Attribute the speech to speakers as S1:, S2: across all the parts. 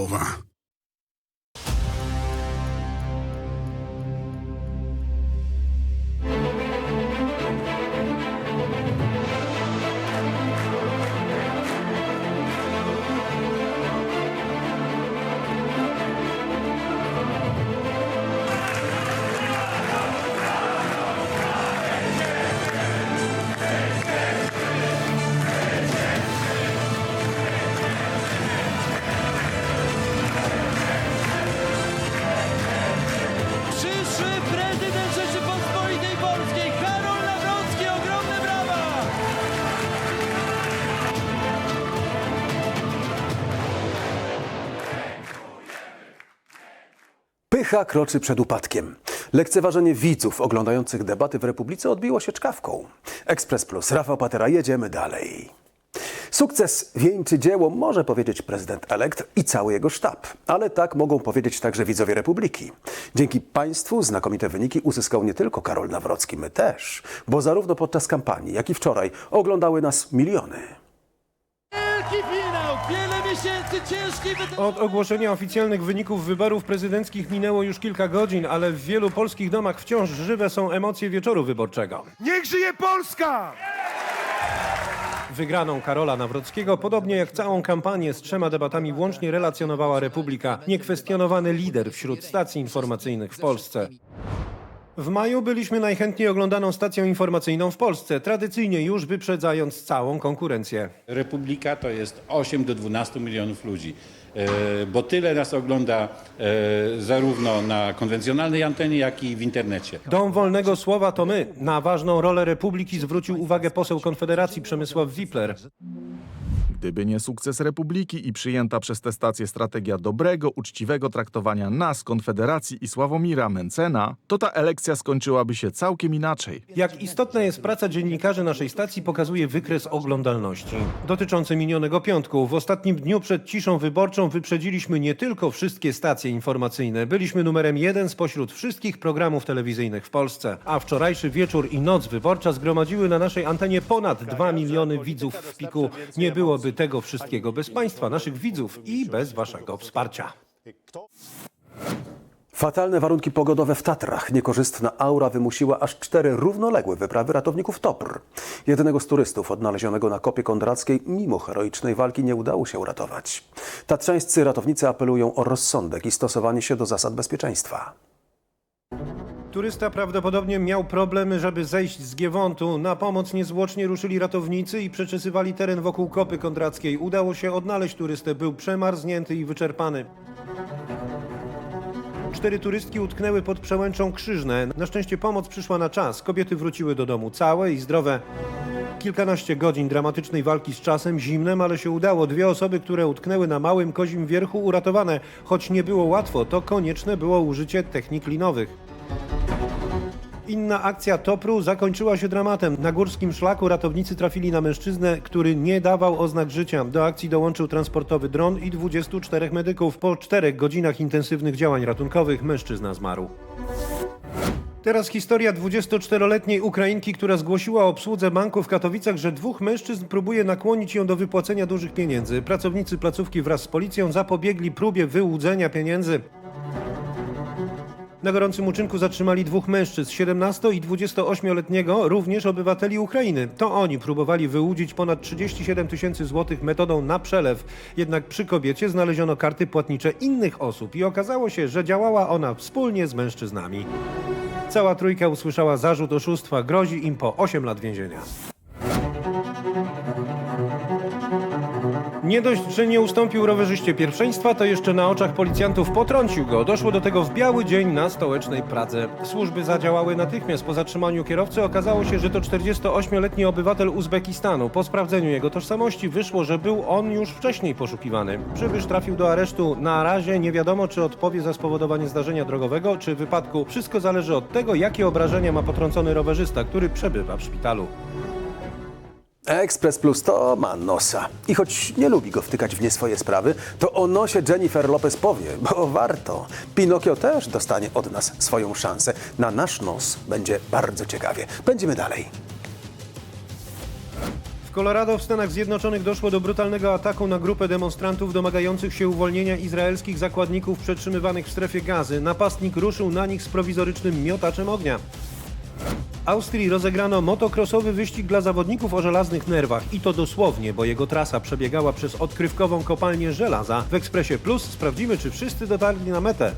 S1: Słowa.
S2: Pycha kroczy przed upadkiem. Lekceważenie widzów oglądających debaty w Republice odbiło się czkawką. Ekspres Plus, Rafał Patera, jedziemy dalej. Sukces wieńczy dzieło może powiedzieć prezydent elekt i cały jego sztab, ale tak mogą powiedzieć także widzowie Republiki. Dzięki państwu znakomite wyniki uzyskał nie tylko Karol Nawrocki, my też, bo zarówno podczas kampanii, jak i wczoraj oglądały nas miliony.
S3: Wielki miesięcy ciężkiej!
S4: Od ogłoszenia oficjalnych wyników wyborów prezydenckich minęło już kilka godzin, ale w wielu polskich domach wciąż żywe są emocje wieczoru wyborczego.
S5: Niech żyje Polska!
S4: Wygraną Karola Nawrockiego, podobnie jak całą kampanię z trzema debatami włącznie relacjonowała Republika, niekwestionowany lider wśród stacji informacyjnych w Polsce. W maju byliśmy najchętniej oglądaną stacją informacyjną w Polsce, tradycyjnie już wyprzedzając całą konkurencję.
S6: Republika to jest 8 do 12 milionów ludzi, E, bo tyle nas ogląda e, zarówno na konwencjonalnej antenie, jak i w internecie.
S4: Dom wolnego słowa to my. Na ważną rolę Republiki zwrócił uwagę poseł Konfederacji Przemysław Wipler.
S7: Gdyby nie sukces Republiki i przyjęta przez tę stację strategia dobrego, uczciwego traktowania nas, Konfederacji i Sławomira Mencena, to ta elekcja skończyłaby się całkiem inaczej.
S4: Jak istotna jest praca dziennikarzy naszej stacji, pokazuje wykres oglądalności. Dotyczący minionego piątku. W ostatnim dniu przed ciszą wyborczą wyprzedziliśmy nie tylko wszystkie stacje informacyjne. Byliśmy numerem jeden spośród wszystkich programów telewizyjnych w Polsce. A wczorajszy wieczór i noc wyborcza zgromadziły na naszej antenie ponad 2 miliony widzów w piku. Nie byłoby tego wszystkiego bez Państwa, naszych widzów i bez Waszego wsparcia.
S2: Fatalne warunki pogodowe w Tatrach. Niekorzystna aura wymusiła aż cztery równoległe wyprawy ratowników TOPR. Jednego z turystów odnalezionego na kopie kondrackiej mimo heroicznej walki nie udało się uratować. Tatrzańscy ratownicy apelują o rozsądek i stosowanie się do zasad bezpieczeństwa.
S4: Turysta prawdopodobnie miał problemy, żeby zejść z Giewontu. Na pomoc niezwłocznie ruszyli ratownicy i przeczesywali teren wokół kopy kondrackiej. Udało się odnaleźć turystę. Był przemarznięty i wyczerpany. Cztery turystki utknęły pod przełęczą Krzyżne. Na szczęście pomoc przyszła na czas. Kobiety wróciły do domu całe i zdrowe. Kilkanaście godzin dramatycznej walki z czasem, zimnem, ale się udało. Dwie osoby, które utknęły na małym kozim wierchu, uratowane. Choć nie było łatwo, to konieczne było użycie technik linowych. Inna akcja Topru zakończyła się dramatem. Na górskim szlaku ratownicy trafili na mężczyznę, który nie dawał oznak życia. Do akcji dołączył transportowy dron i 24 medyków. Po czterech godzinach intensywnych działań ratunkowych mężczyzna zmarł. Teraz historia 24-letniej Ukrainki, która zgłosiła obsłudze banku w Katowicach, że dwóch mężczyzn próbuje nakłonić ją do wypłacenia dużych pieniędzy. Pracownicy placówki wraz z policją zapobiegli próbie wyłudzenia pieniędzy. Na gorącym uczynku zatrzymali dwóch mężczyzn, 17 i 28-letniego, również obywateli Ukrainy. To oni próbowali wyłudzić ponad 37 tysięcy złotych metodą na przelew. Jednak przy kobiecie znaleziono karty płatnicze innych osób i okazało się, że działała ona wspólnie z mężczyznami. Cała trójka usłyszała zarzut oszustwa, grozi im po 8 lat więzienia. Nie dość, że nie ustąpił rowerzyście pierwszeństwa, to jeszcze na oczach policjantów potrącił go. Doszło do tego w biały dzień na stołecznej Pradze. Służby zadziałały natychmiast. Po zatrzymaniu kierowcy okazało się, że to 48-letni obywatel Uzbekistanu. Po sprawdzeniu jego tożsamości wyszło, że był on już wcześniej poszukiwany. Przybysz trafił do aresztu. Na razie nie wiadomo, czy odpowie za spowodowanie zdarzenia drogowego, czy wypadku. Wszystko zależy od tego, jakie obrażenia ma potrącony rowerzysta, który przebywa w szpitalu.
S2: Ekspres Plus to ma nosa. I choć nie lubi go wtykać w nie swoje sprawy, to o nosie Jennifer Lopez powie, bo warto. Pinokio też dostanie od nas swoją szansę. Na nasz nos będzie bardzo ciekawie. Będziemy dalej.
S4: W Colorado w Stanach Zjednoczonych doszło do brutalnego ataku na grupę demonstrantów domagających się uwolnienia izraelskich zakładników przetrzymywanych w strefie gazy. Napastnik ruszył na nich z prowizorycznym miotaczem ognia. W Austrii rozegrano motocrossowy wyścig dla zawodników o żelaznych nerwach i to dosłownie, bo jego trasa przebiegała przez odkrywkową kopalnię żelaza. W Ekspresie Plus sprawdzimy, czy wszyscy dotarli na metę.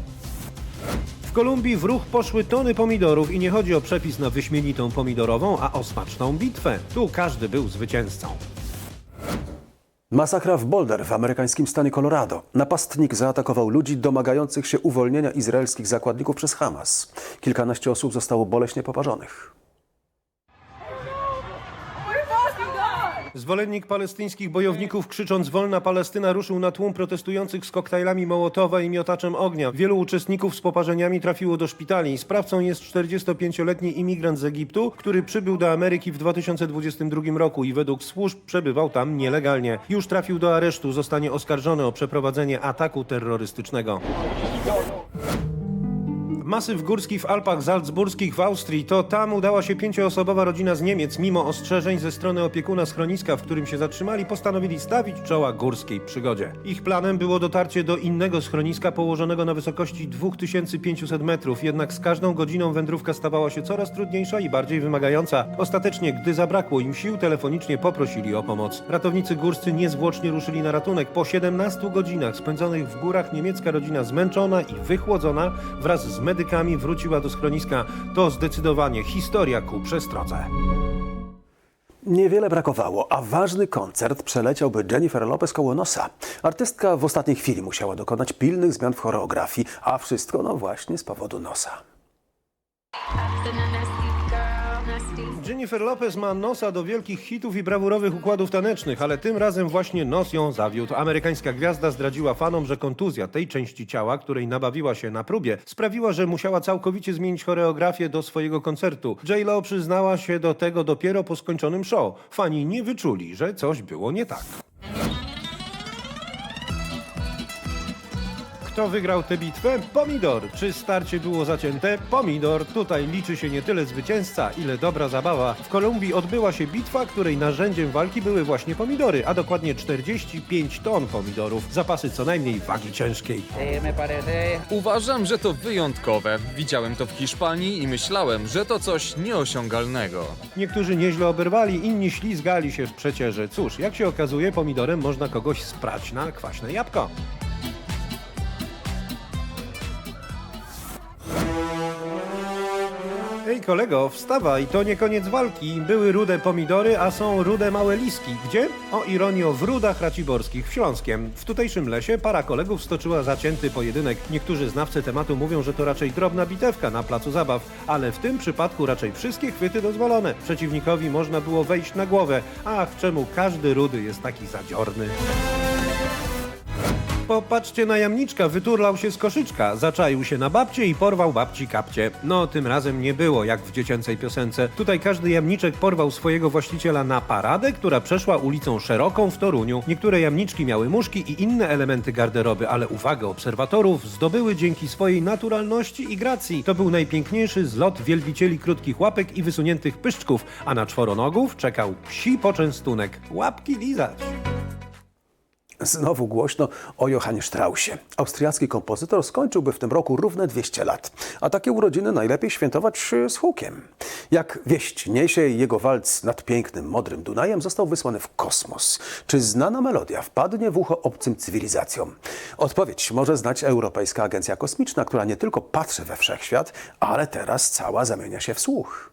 S4: W Kolumbii w ruch poszły tony pomidorów i nie chodzi o przepis na wyśmienitą pomidorową, a o smaczną bitwę. Tu każdy był zwycięzcą.
S2: Masakra w Boulder w amerykańskim stanie Colorado. Napastnik zaatakował ludzi domagających się uwolnienia izraelskich zakładników przez Hamas. Kilkanaście osób zostało boleśnie poparzonych.
S4: Zwolennik palestyńskich bojowników krzycząc Wolna Palestyna ruszył na tłum protestujących z koktajlami Mołotowa i miotaczem ognia. Wielu uczestników z poparzeniami trafiło do szpitali. Sprawcą jest 45-letni imigrant z Egiptu, który przybył do Ameryki w 2022 roku i według służb przebywał tam nielegalnie. Już trafił do aresztu, zostanie oskarżony o przeprowadzenie ataku terrorystycznego. Masyw górski w Alpach Salzburskich w Austrii to tam udała się pięcioosobowa rodzina z Niemiec. Mimo ostrzeżeń ze strony opiekuna schroniska, w którym się zatrzymali, postanowili stawić czoła górskiej przygodzie. Ich planem było dotarcie do innego schroniska położonego na wysokości 2500 metrów, jednak z każdą godziną wędrówka stawała się coraz trudniejsza i bardziej wymagająca. Ostatecznie, gdy zabrakło im sił, telefonicznie poprosili o pomoc. Ratownicy górscy niezwłocznie ruszyli na ratunek. Po 17 godzinach spędzonych w górach niemiecka rodzina zmęczona i wychłodzona wraz z medykami wróciła do schroniska. To zdecydowanie historia ku przestrodze.
S2: Niewiele brakowało, a ważny koncert przeleciałby Jennifer Lopez koło nosa. Artystka w ostatniej chwili musiała dokonać pilnych zmian w choreografii, a wszystko no właśnie z powodu nosa.
S4: Jennifer Lopez ma nosa do wielkich hitów i brawurowych układów tanecznych, ale tym razem właśnie nos ją zawiódł. Amerykańska gwiazda zdradziła fanom, że kontuzja tej części ciała, której nabawiła się na próbie, sprawiła, że musiała całkowicie zmienić choreografię do swojego koncertu. J-Lo przyznała się do tego dopiero po skończonym show. Fani nie wyczuli, że coś było nie tak. Kto wygrał tę bitwę? Pomidor. Czy starcie było zacięte? Pomidor. Tutaj liczy się nie tyle zwycięzca, ile dobra zabawa. W Kolumbii odbyła się bitwa, której narzędziem walki były właśnie pomidory, a dokładnie 45 ton pomidorów. Zapasy co najmniej wagi ciężkiej.
S8: Uważam, że to wyjątkowe. Widziałem to w Hiszpanii i myślałem, że to coś nieosiągalnego.
S4: Niektórzy nieźle oberwali, inni ślizgali się w przecierze. Cóż, jak się okazuje, pomidorem można kogoś sprać na kwaśne jabłko. Kolego, wstawaj, to nie koniec walki. Były rude pomidory, a są rude małe liski. Gdzie? O ironio, w Rudach Raciborskich w Śląskiem. W tutejszym lesie para kolegów stoczyła zacięty pojedynek. Niektórzy znawcy tematu mówią, że to raczej drobna bitewka na placu zabaw, ale w tym przypadku raczej wszystkie chwyty dozwolone. Przeciwnikowi można było wejść na głowę. Ach, czemu każdy rudy jest taki zadziorny? Popatrzcie na jamniczka, wyturlał się z koszyczka, zaczaił się na babcie i porwał babci kapcie. No, tym razem nie było jak w dziecięcej piosence. Tutaj każdy jamniczek porwał swojego właściciela na paradę, która przeszła ulicą Szeroką w Toruniu. Niektóre jamniczki miały muszki i inne elementy garderoby, ale uwagę obserwatorów zdobyły dzięki swojej naturalności i gracji. To był najpiękniejszy zlot wielbicieli krótkich łapek i wysuniętych pyszczków, a na czworonogów czekał psi poczęstunek. Łapki lizać.
S2: Znowu głośno o Johannie Straussie. Austriacki kompozytor skończyłby w tym roku równe 200 lat, a takie urodziny najlepiej świętować e, z hukiem. Jak wieść niesie, jego walc nad pięknym, modrym Dunajem został wysłany w kosmos. Czy znana melodia wpadnie w ucho obcym cywilizacjom? Odpowiedź może znać Europejska Agencja Kosmiczna, która nie tylko patrzy we wszechświat, ale teraz cała zamienia się w słuch.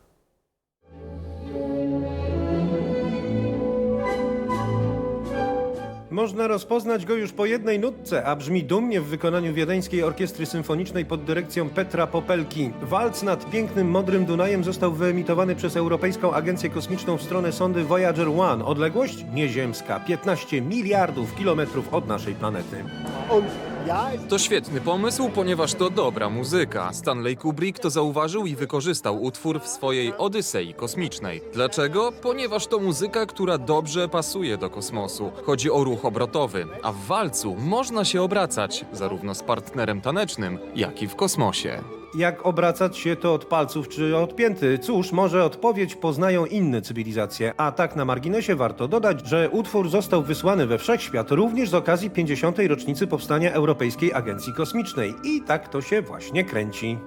S4: Można rozpoznać go już po jednej nutce, a brzmi dumnie w wykonaniu Wiedeńskiej Orkiestry Symfonicznej pod dyrekcją Petra Popelki. Walc nad pięknym, modrym Dunajem został wyemitowany przez Europejską Agencję Kosmiczną w stronę sondy Voyager 1. Odległość nieziemska, 15 miliardów kilometrów od naszej planety.
S8: To świetny pomysł, ponieważ to dobra muzyka. Stanley Kubrick to zauważył i wykorzystał utwór w swojej Odysei Kosmicznej. Dlaczego? Ponieważ to muzyka, która dobrze pasuje do kosmosu. Chodzi o ruch obrotowy, a w walcu można się obracać, zarówno z partnerem tanecznym, jak i w kosmosie.
S4: Jak obracać się to od palców czy od pięty? Cóż, może odpowiedź poznają inne cywilizacje. A tak na marginesie warto dodać, że utwór został wysłany we wszechświat również z okazji 50. rocznicy powstania Europejskiej Agencji Kosmicznej. I tak to się właśnie kręci.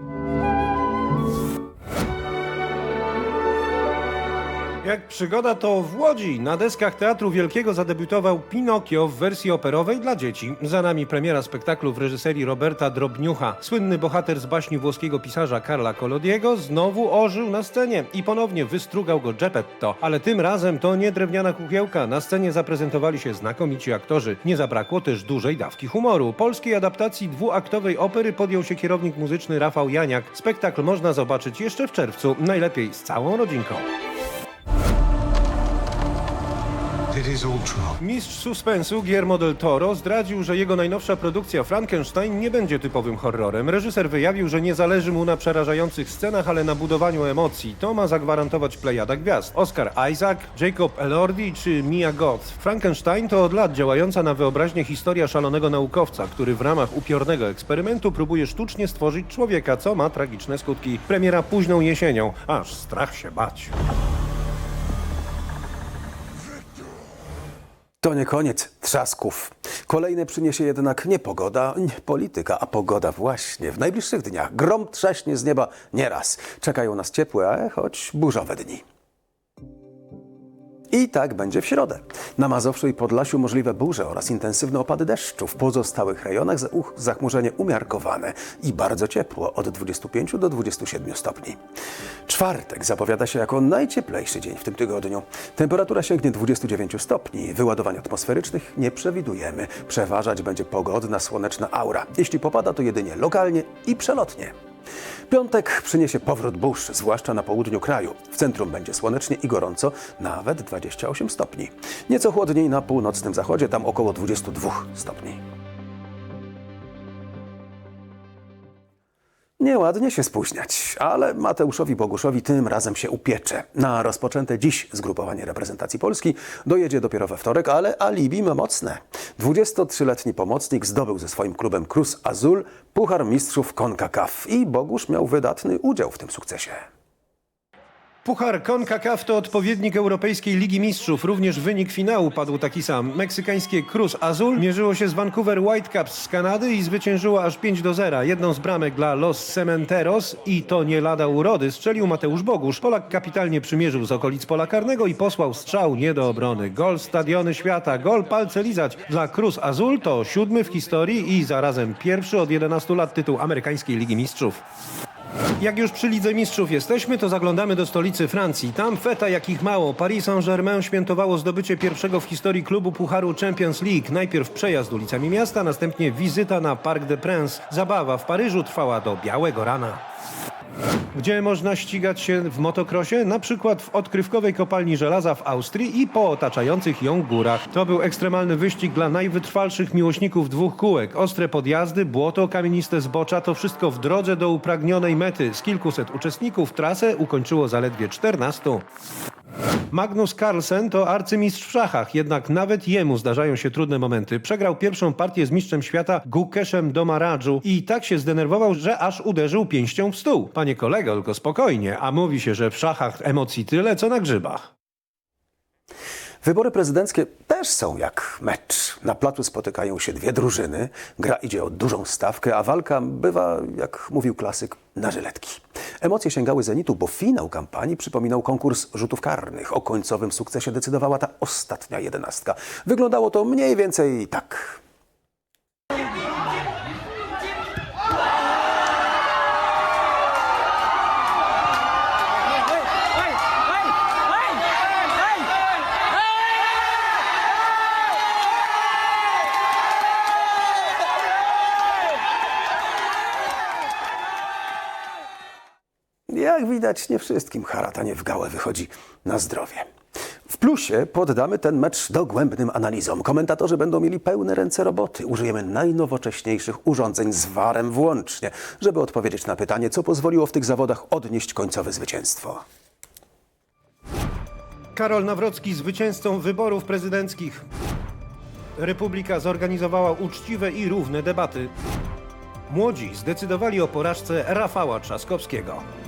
S4: Jak przygoda to w Łodzi. Na deskach Teatru Wielkiego zadebiutował Pinokio w wersji operowej dla dzieci. Za nami premiera spektaklu w reżyserii Roberta Drobniucha. Słynny bohater z baśni włoskiego pisarza Karla Collodiego znowu ożył na scenie i ponownie wystrugał go Geppetto. Ale tym razem to nie drewniana kukiełka. Na scenie zaprezentowali się znakomici aktorzy. Nie zabrakło też dużej dawki humoru. Polskiej adaptacji dwuaktowej opery podjął się kierownik muzyczny Rafał Janiak. Spektakl można zobaczyć jeszcze w czerwcu. Najlepiej z całą rodzinką. Mistrz suspensu Guillermo del Toro zdradził, że jego najnowsza produkcja Frankenstein nie będzie typowym horrorem. Reżyser wyjawił, że nie zależy mu na przerażających scenach, ale na budowaniu emocji. To ma zagwarantować plejada gwiazd. Oscar Isaac, Jacob Elordi czy Mia Goth. Frankenstein to od lat działająca na wyobraźnię historia szalonego naukowca, który w ramach upiornego eksperymentu próbuje sztucznie stworzyć człowieka, co ma tragiczne skutki. Premiera późną jesienią. Aż strach się bać.
S2: To nie koniec trzasków. Kolejne przyniesie jednak nie pogoda, nie polityka, a pogoda właśnie. W najbliższych dniach grom trzaśnie z nieba nieraz. Czekają nas ciepłe, choć burzowe dni. I tak będzie w środę. Na Mazowszu i Podlasiu możliwe burze oraz intensywne opady deszczu. W pozostałych rejonach zachmurzenie umiarkowane i bardzo ciepło od 25 do 27 stopni. Czwartek zapowiada się jako najcieplejszy dzień w tym tygodniu. Temperatura sięgnie 29 stopni. Wyładowań atmosferycznych nie przewidujemy. Przeważać będzie pogodna, słoneczna aura. Jeśli popada, to jedynie lokalnie i przelotnie. Piątek przyniesie powrót burz, zwłaszcza na południu kraju. W centrum będzie słonecznie i gorąco, nawet 28 stopni. Nieco chłodniej na północnym zachodzie, tam około 22 stopni. Nieładnie się spóźniać, ale Mateuszowi Boguszowi tym razem się upiecze. Na rozpoczęte dziś zgrupowanie reprezentacji Polski dojedzie dopiero we wtorek, ale alibi ma mocne. 23-letni pomocnik zdobył ze swoim klubem Cruz Azul Puchar Mistrzów CONCACAF i Bogusz miał wydatny udział w tym sukcesie.
S4: Puchar CONCACAF to odpowiednik Europejskiej Ligi Mistrzów. Również wynik finału padł taki sam. Meksykańskie Cruz Azul mierzyło się z Vancouver Whitecaps z Kanady i zwyciężyło aż 5 do 0. Jedną z bramek dla Los Cementeros i to nie lada urody strzelił Mateusz Bogusz. Polak kapitalnie przymierzył z okolic pola karnego i posłał strzał nie do obrony. Gol Stadiony Świata, gol palce lizać. Dla Cruz Azul to siódmy w historii i zarazem pierwszy od 11 lat tytuł amerykańskiej Ligi Mistrzów. Jak już przy Lidze Mistrzów jesteśmy, to zaglądamy do stolicy Francji. Tam feta jakich mało. Paris Saint-Germain świętowało zdobycie pierwszego w historii klubu Pucharu Champions League. Najpierw przejazd ulicami miasta, następnie wizyta na Parc des Princes. Zabawa w Paryżu trwała do białego rana. Gdzie można ścigać się w motokrosie? Na przykład w odkrywkowej kopalni żelaza w Austrii i po otaczających ją górach. To był ekstremalny wyścig dla najwytrwalszych miłośników dwóch kółek. Ostre podjazdy, błoto, kamieniste zbocza to wszystko w drodze do upragnionej mety. Z kilkuset uczestników trasę ukończyło zaledwie 14. Magnus Carlsen to arcymistrz w szachach, jednak nawet jemu zdarzają się trudne momenty. Przegrał pierwszą partię z mistrzem świata Gukeszem Domaradżu i tak się zdenerwował, że aż uderzył pięścią w stół. Panie kolego, tylko spokojnie, a mówi się, że w szachach emocji tyle, co na grzybach.
S2: Wybory prezydenckie też są jak mecz. Na placu spotykają się dwie drużyny, gra idzie o dużą stawkę, a walka bywa, jak mówił klasyk, na żyletki. Emocje sięgały zenitu, bo finał kampanii przypominał konkurs rzutów karnych. O końcowym sukcesie decydowała ta ostatnia jedenastka. Wyglądało to mniej więcej tak. Widać, nie wszystkim haratanie w gałę wychodzi na zdrowie. W plusie poddamy ten mecz dogłębnym analizom. Komentatorzy będą mieli pełne ręce roboty. Użyjemy najnowocześniejszych urządzeń z warem włącznie, żeby odpowiedzieć na pytanie, co pozwoliło w tych zawodach odnieść końcowe zwycięstwo.
S4: Karol Nawrocki zwycięzcą wyborów prezydenckich. Republika zorganizowała uczciwe i równe debaty. Młodzi zdecydowali o porażce Rafała Trzaskowskiego.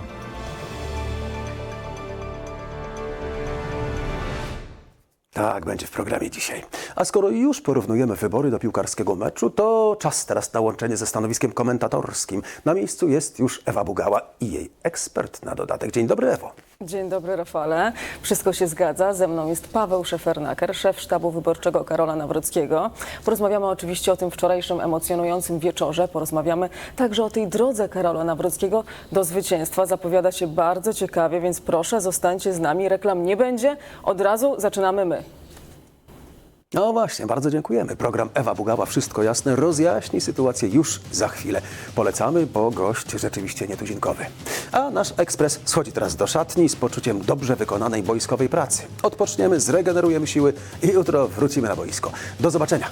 S2: Tak, będzie w programie dzisiaj. A skoro już porównujemy wybory do piłkarskiego meczu, to czas teraz na łączenie ze stanowiskiem komentatorskim. Na miejscu jest już Ewa Bugała i jej ekspert na dodatek. Dzień dobry, Ewo.
S1: Dzień dobry, Rafale. Wszystko się zgadza. Ze mną jest Paweł Szefernaker, szef sztabu wyborczego Karola Nawrockiego. Porozmawiamy oczywiście o tym wczorajszym emocjonującym wieczorze. Porozmawiamy także o tej drodze Karola Nawrockiego do zwycięstwa. Zapowiada się bardzo ciekawie, więc proszę, zostańcie z nami. Reklam nie będzie. Od razu zaczynamy my.
S2: No właśnie, bardzo dziękujemy. Program Ewa Bugała Wszystko Jasne rozjaśni sytuację już za chwilę. Polecamy, bo gość rzeczywiście nietuzinkowy. A nasz ekspres schodzi teraz do szatni z poczuciem dobrze wykonanej boiskowej pracy. Odpoczniemy, zregenerujemy siły i jutro wrócimy na boisko. Do zobaczenia.